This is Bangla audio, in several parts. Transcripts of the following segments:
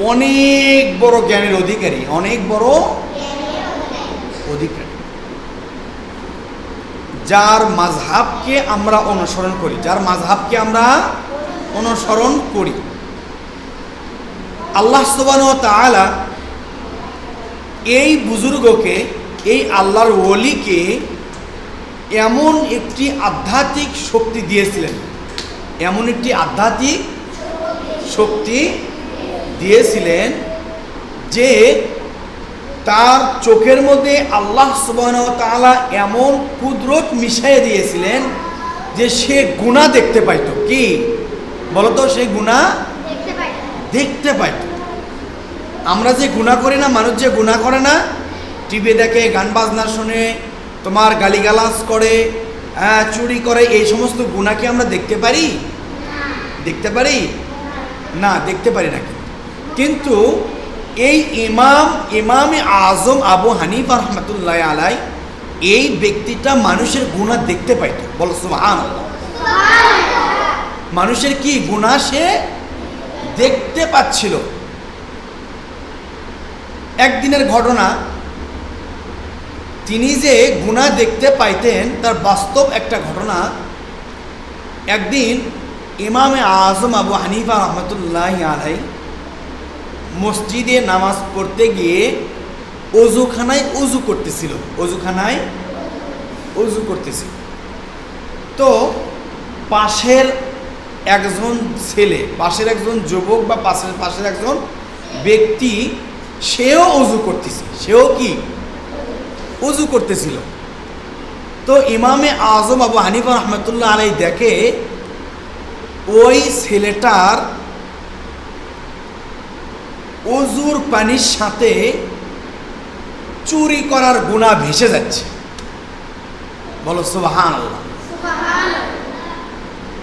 অনেক বড় জ্ঞানের অধিকারী, অনেক বড় অধিকারী। যার মাঝহাবকে আমরা অনুসরণ করি, যার মাঝহাবকে আমরা অনুসরণ করি। আল্লাহ সুবান এই বুজুর্গকে, এই আল্লাহর ওলিকে এমন একটি আধ্যাত্মিক শক্তি দিয়েছিলেন। এমন একটি আধ্যাত্মিক শক্তি দিয়েছিলেন যে তার চোখের মধ্যে আল্লাহ তাআলা এমন কুদরত মিশাইয়ে দিয়েছিলেন যে সে গুণা দেখতে পাইতো। কি? বলতো সে গুণা দেখতে পাইতো। আমরা যে গুণা করি না মানুষ যে গুণা করে না টিভি দেখে গান বাজনা শুনে তোমার গালিগালাজ করে হ্যাঁ, চুরি করে এই সমস্ত গুণাকে আমরা দেখতে পারি? দেখতে পারি? না দেখতে পারি না কিন্তু। এই ইমাম ইমামে আজম আবু হানিফা রহমতুল্লাহ আলাই এই ব্যক্তিটা মানুষের গুণা দেখতে পাইতো বলো সুবহান মানুষের কি গুণা সে দেখতে পাচ্ছিল একদিনের ঘটনা, তিনি যে গুণা দেখতে পাইতেন, তার বাস্তব একটা ঘটনা, একদিন ইমামে আজম আবু হানিফা রহমতুল্লাহ আলাই মসজিদে নামাজ পড়তে গিয়ে অজুখানায় উজু করতেছিল। অজুখানায় অজু করতেছিল। তো পাশের একজন ছেলে, পাশের একজন যুবক বা পাশের পাশের একজন ব্যক্তি, সেও অজু করতেছে। সেও কি? অজু করতেছিল। তো ইমামে আজম আবু হানিফা রহমতুল্লাহ আলাই দেখে ওই ছেলেটার অজুর পানির সাথে চুরি করার গুণা ভেসে যাচ্ছে। বলো সুবাহান আল্লাহ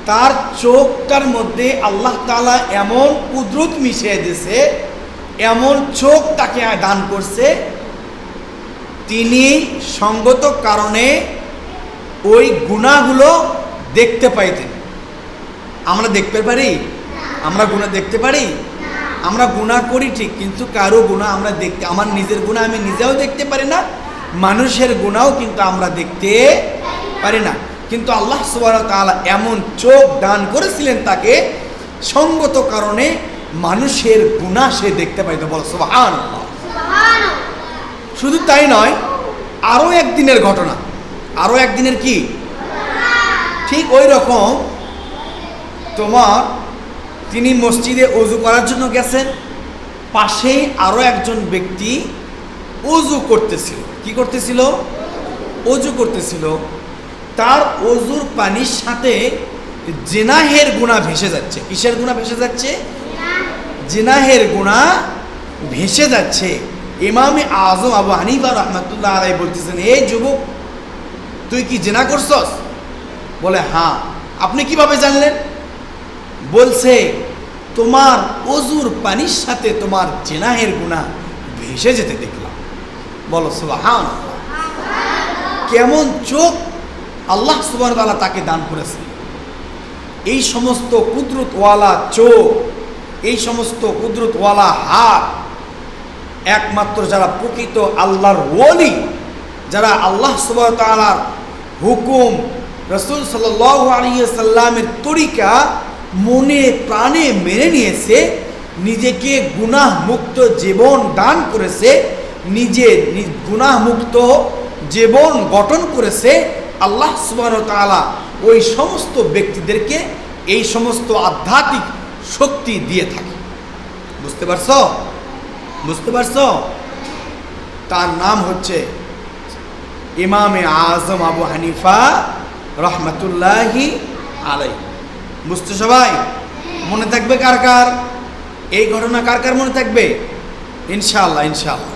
তার চোখটার মধ্যে আল্লাহ তালা এমন কুদরত মিশিয়ে দিয়েছে এমন চোখ তাকে দান করছে, তিনি সঙ্গত কারণে ওই গুণাগুলো দেখতে পাইতেন। আমরা দেখতে পারি? আমরা গুণা দেখতে পারি? আমরা গুণা করি ঠিক কিন্তু কারও গুণা আমরা দেখতে আমার নিজের গুণা আমি নিজেও দেখতে পারি না মানুষের গুণাও কিন্তু আমরা দেখতে পারি না। কিন্তু আল্লাহ সুবাহ তাআলা এমন চোখ দান করেছিলেন তাকে সঙ্গত কারণে মানুষের গুণা সে দেখতে পাইতো। বল সুবহান শুধু তাই নয় আরও একদিনের ঘটনা। আরও একদিনের কি? ঠিক ওই রকম তোমার তিনি মসজিদে অজু করার জন্য গেছেন। পাশেই আরও একজন ব্যক্তি অজু করতেছিল। কি করতেছিল? অজু করতেছিল। তার অজুর পানির সাথে জেনাহের গুণা ভেসে যাচ্ছে। কিসের গুণা ভেসে যাচ্ছে? জেনাহের গুণা ভেসে যাচ্ছে। ইমামে আজম আবু হানিফা রহমতুল্লাহ আলাই বলতেছেন এই যুবক, তুই কি জেনা করছস? বলে হ্যাঁ। আপনি কীভাবে জানলেন? বলছে, তোমার অজুর পানির সাথে তোমার জেনাহের গুণা ভেসে যেতে দেখলাম। বলো সুবাহান কেমন চোখ আল্লাহ সুবাহ তাকে দান করেছে। এই সমস্ত কুদরতওয়ালা চোখ, এই সমস্ত কুদরতওয়ালা হাত, একমাত্র যারা প্রকৃত আল্লাহর ওলি, যারা আল্লাহ সুবাহতালার হুকুম রসুল সাল্লামের তরিকা মনে প্রাণে মেনে নিয়েছে, নিজেকে গুনাহ মুক্ত জীবন দান করেছে, নিজে গুনাহ মুক্ত জীবন গঠন করেছে আল্লাহ সুবাহ তালা ওই সমস্ত ব্যক্তিদেরকে এই সমস্ত আধ্যাত্মিক শক্তি দিয়ে থাকে। বুঝতে পারছ? বুঝতে পারছ? তার নাম হচ্ছে ইমামে আজম আবু হানিফা রহমতুল্লাহি আলাই বুঝতে সবাই? মনে থাকবে কার কার? এই ঘটনা কার কার মনে থাকবে? ইনশাল্লাহ ইনশাআল্লাহ।